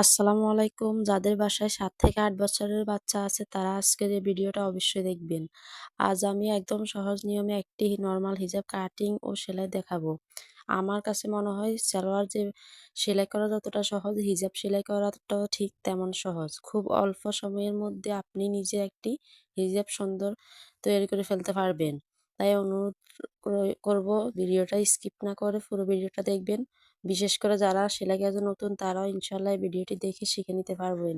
আসসালামু আলাইকুম। যাদের বাসায় সাত থেকে আট বছরের বাচ্চা আছে, তারা আজকের এই ভিডিওটা অবশ্যই দেখবেন। আজ আমি একদম সহজ নিয়মে একটি নর্মাল হিজাব কাটিং ও সেলাই দেখাবো। আমার কাছে মনে হয় সালোয়ার যে সেলাই করা যতটা সহজ, হিজাব সেলাই করাটাও ঠিক তেমন সহজ। খুব অল্প সময়ের মধ্যে আপনি নিজে একটি হিজাব সুন্দর তৈরি করে ফেলতে পারবেন। তাই অনুরোধ করব ভিডিওটা স্কিপ না করে পুরো ভিডিওটা দেখবেন। বিশেষ করে যারা সেলাই কাজে নতুন, তারাও ইনশাল্লাহ এই ভিডিওটি দেখে শিখে নিতে পারবেন।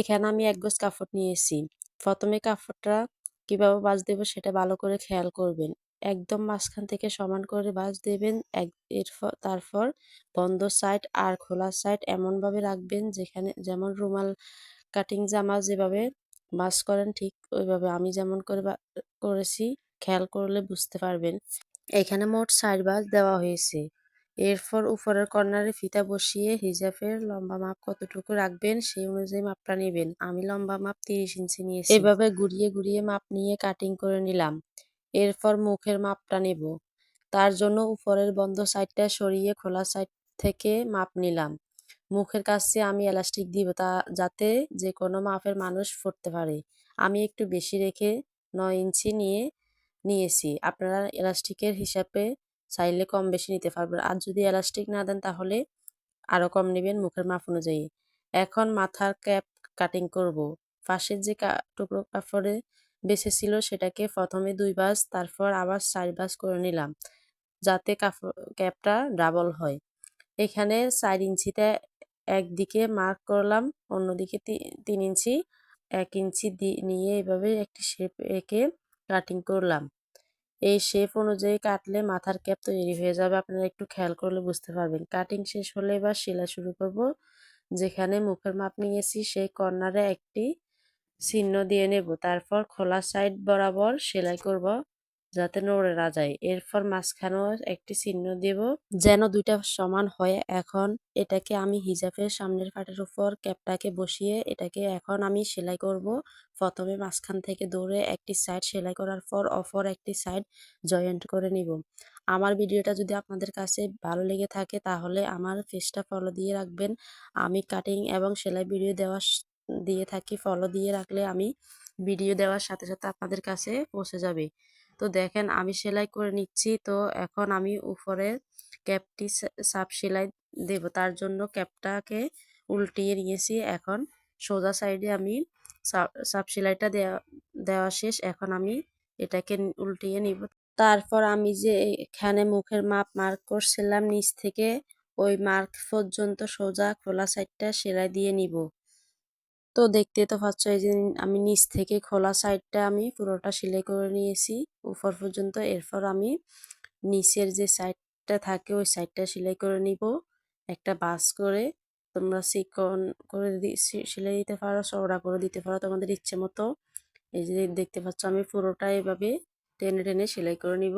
এখানে আমি এক গোছ কাপড় নিয়েছি। প্রথমে কাপড়টা কীভাবে বাজ দেব সেটা ভালো করে খেয়াল করবেন। একদম মাঝখান থেকে সমান করে বাজ দেবেন। এক এরপর তারপর বন্ধ সাইড আর খোলা সাইড এমনভাবে রাখবেন যেখানে, যেমন রুমাল কাটিং জামা যেভাবে বাস করেন ঠিক ওইভাবে। আমি যেমন করে করেছি, খেয়াল করলে বুঝতে পারবেন। এখানে মোট সাইড বাজ দেওয়া হয়েছে। এরপর উপরের কর্নারে ফিতা বসিয়ে হিজাবের লম্বা মাপ কতটুকু রাখবেন সেই অনুযায়ী মাপটা নেবেন। আমি লম্বা মাপ তিরিশ ইঞ্চি নিয়েছি। এভাবে ঘুরিয়ে ঘুরিয়ে মাপ নিয়ে কাটিং করে নিলাম। এরপর মুখের মাপটা নেব। তার জন্য উপরের বন্ধ সাইডটা সরিয়ে খোলা সাইড থেকে মাপ নিলাম। মুখের কাছে আমি এলাস্টিক দিব তা যাতে যে কোনো মাপের মানুষ ফুটতে পারে। আমি একটু বেশি রেখে নয় ইঞ্চি নিয়ে নিয়েছি। আপনারা এলাস্টিকের হিসাবে চাইলে কম বেশি নিতে পারবেন। আর যদি এলাস্টিক না দেন তাহলে আরও কম নেবেন মুখের মাপ অনুযায়ী। এখন মাথার ক্যাপ কাটিং করব। পাশের যে টুকরো কাপড়ে বেছে ছিল সেটাকে প্রথমে দুই বাস তারপর আবার চার বাস করে নিলাম যাতে কাপড় ক্যাপটা ডাবল হয়। এখানে চার ইঞ্চিতে একদিকে মার্ক করলাম, অন্যদিকে তিন ইঞ্চি, এক ইঞ্চি নিয়ে এভাবে একটি শেপ এঁকে কাটিং করলাম। এই শেপ অনুযায়ী কাটলে মাথার ক্যাপ তৈরি হয়ে যাবে। আপনারা একটু খেয়াল করলে বুঝতে পারবেন। কাটিং শেষ হলে এবার সেলাই শুরু করব। যেখানে মুখের মাপ নিয়েছি, সেই কর্নারে একটি চিহ্ন দিয়ে নেব। তারপর খোলা সাইড বরাবর সেলাই করব। যাতে নড়ে না যায়। এরপর মাঝখানেও একটি চিহ্ন দেব, যেন দুইটা সমান হয়। এখন এটাকে আমি হিজাবের সামনের পাটের উপর ক্যাপটাকে বসিয়ে এটাকে এখন আমি সেলাই করব। প্রথমে মাঝখান থেকে দৌড়ে একটি সাইড সেলাই করার পর অপর একটি সাইড জয়েন্ট করে নিব। আমার ভিডিওটা যদি আপনাদের কাছে ভালো লেগে থাকে, তাহলে আমার ফেসটা ফলো দিয়ে রাখবেন। আমি কাটিং এবং সেলাই ভিডিও দেওয়া দিয়ে থাকি। ফলো দিয়ে রাখলে আমি ভিডিও দেওয়ার সাথে সাথে আপনাদের কাছে পৌঁছে যাবে। তো দেখেন আমি সেলাই করে নিচ্ছি। তো এখন আমি উপরে ক্যাপটি সাপ সেলাই দেব। তার জন্য ক্যাপটাকে উল্টিয়ে নিয়েছি। এখন সোজা সাইডে আমি সাপ সেলাইটা দেওয়া দেওয়া শেষ। এখন আমি এটাকে উল্টিয়ে নিব। তারপর আমি যে এখানে মুখের মাপ মার্ক করছিলাম, নিচ থেকে ওই মার্ক পর্যন্ত সোজা খোলা সাইডটা সেলাই দিয়ে নিব। তো দেখতে তো পাচ্ছ এই যে আমি নিচ থেকে খোলা সাইডটা আমি পুরোটা সেলাই করে নিয়েছি। উপর পর্যন্ত এরপর আমি নিচের যে সাইডটা থাকে ওই সাইডটা সেলাই করে নিব। একটা বাস করে তোমরা চিকন করে সেলাই দিতে পারো, চওড়া করে দিতে পারো তোমাদের ইচ্ছে মতো। এই যে দেখতে পাচ্ছ আমি পুরোটা এভাবে টেনে টেনে সেলাই করে নিব।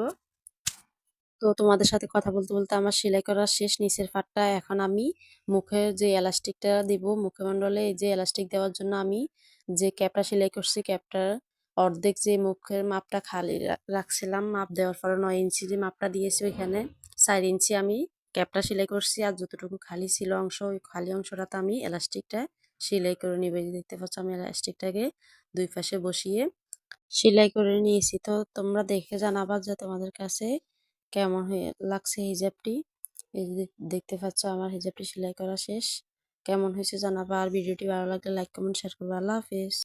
তো তোমাদের সাথে কথা বলতে বলতে আমার সেলাই করা শেষ নিচের ফাটটা এখন আমি মুখে যে এলাস্টিকটা দিব মুখমণ্ডলে এই যে এলাস্টিক দেওয়ার জন্য আমি যে ক্যাপটা সেলাই করছি, ক্যাপটার অর্ধেক যে মুখের মাপটা খালি রাখছিলাম, মাপ দেওয়ার পরে নয় ইঞ্চি যে মাপটা দিয়েছি ওইখানে চার ইঞ্চি আমি ক্যাপটা সেলাই করছি আর যতটুকু খালি ছিল অংশ, ওই খালি অংশটাতে আমি এলাস্টিকটা সেলাই করে নিবে। দেখতে পাচ্ছ আমি এলাস্টিকটাকে দুই পাশে বসিয়ে সেলাই করে নিয়েছি। তো তোমরা দেখে জানাবা যে তোমাদের কাছে কেমন হয়ে লাগছে হিজাবটি? এই যে দেখতে পাচ্ছ আমার হিজাবটি সেলাই করা শেষ। কেমন হয়েছে জানাবা? আর ভিডিওটি ভালো লাগলে লাইক কমেন্ট শেয়ার করব। আল্লাহ হাফিজ।